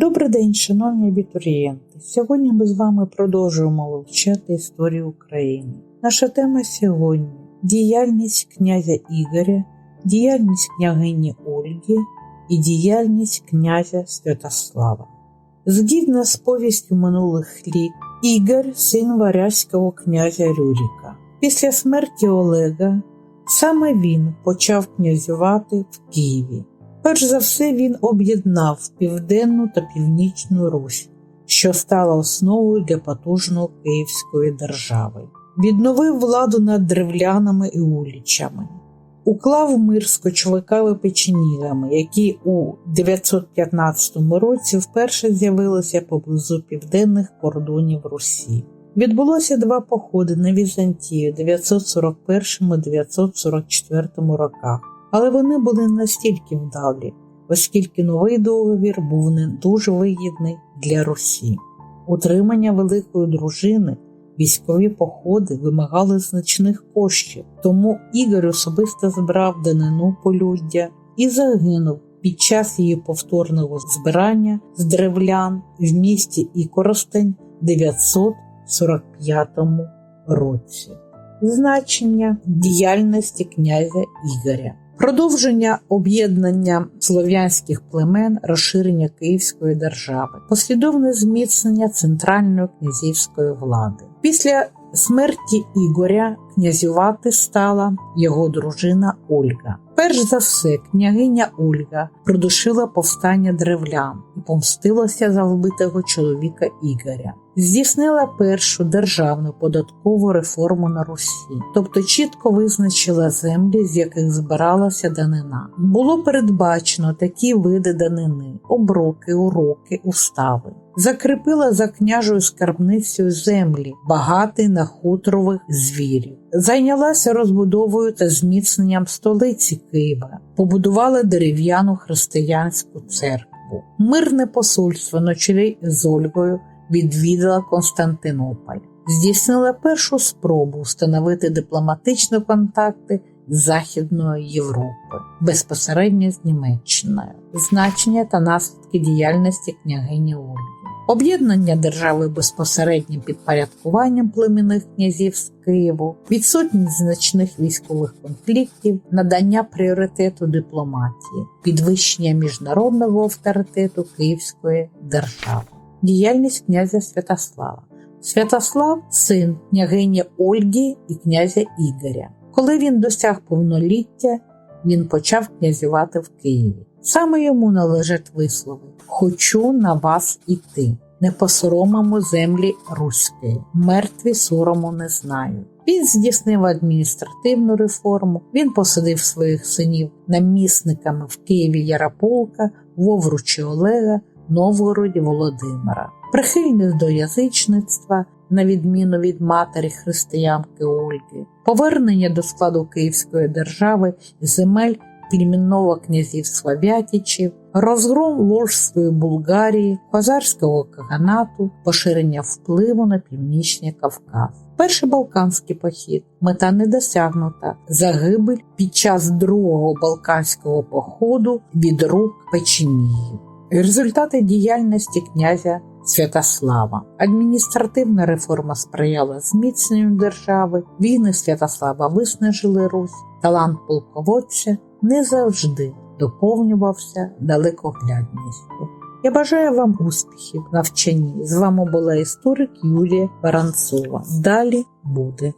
Добрий день, шановні абітурієнти. Сьогодні ми з вами продовжуємо вивчати історію України. Наша тема сьогодні діяльність князя Ігоря, діяльність княгині Ольги і діяльність князя Святослава. Згідно з повістю минулих літ, Ігор син варязького князя Рюріка. Після смерті Олега саме він почав князювати в Києві. Перш за все він об'єднав Південну та Північну Русь, що стала основою для потужної Київської держави. Відновив владу над древлянами і улічами, уклав мир з кочовиками печенігами, які у 915 році вперше з'явилися поблизу південних кордонів Русі. Відбулося два походи на Візантію у 941-944 роках але вони були настільки вдалі, оскільки новий договір був не дуже вигідний для Русі. Утримання великої дружини, військові походи вимагали значних коштів, тому Ігор особисто збирав данину полюддя і загинув під час її повторного збирання з древлян в місті Ікоростень 945 році. Значення діяльності князя Ігоря Продовження об'єднання слов'янських племен, розширення Київської держави, послідовне зміцнення центральної князівської влади. Після смерті Ігоря князювати стала його дружина Ольга. Перш за все, княгиня Ольга придушила повстання древлян і помстилася за вбитого чоловіка Ігоря. Здійснила першу державну податкову реформу на Русі, тобто чітко визначила землі, з яких збиралася данина. Було передбачено такі види данини: оброки, уроки, устави. Закріпила за княжою скарбницею землі, багатий на хутрових звірів. Зайнялася розбудовою та зміцненням столиці Києва, побудувала дерев'яну християнську церкву. Мирне посольство на чолі з Ольгою відвідала Константинополь, здійснила першу спробу встановити дипломатичні контакти з Західної Європи, безпосередньо з Німеччиною, значення та наслідки діяльності княгині Ольги. Об'єднання держави безпосереднім підпорядкуванням племінних князів з Києву, відсутність значних військових конфліктів, надання пріоритету дипломатії, підвищення міжнародного авторитету Київської держави, діяльність князя Святослава. Святослав син княгині Ольги і князя Ігоря. Коли він досяг повноліття, він почав князювати в Києві. Саме йому належать вислови Хочу на вас іти, не посоромимо землі руської, мертві сорому не знають. Він здійснив адміністративну реформу, він посадив своїх синів намісниками в Києві Ярополка, Вовручі Олега, Новгороді Володимира. Прихильність до язичництва, на відміну від матері християнки Ольги, повернення до складу Київської держави земель племінного князівства Вятічів, розгром Волжської Булгарії, Хазарського каганату, поширення впливу на північний Кавказ. Перший Балканський похід, мета не досягнута, загибель під час другого Балканського походу від рук печеніїв. Результати діяльності князя Святослава. Адміністративна реформа сприяла зміцненню держави, війни Святослава виснажили Русь, талант полководця не завжди доповнювався далекоглядністю. Я бажаю вам успіхів, навчанні. З вами була історик Юлія Баранцова. Далі буде.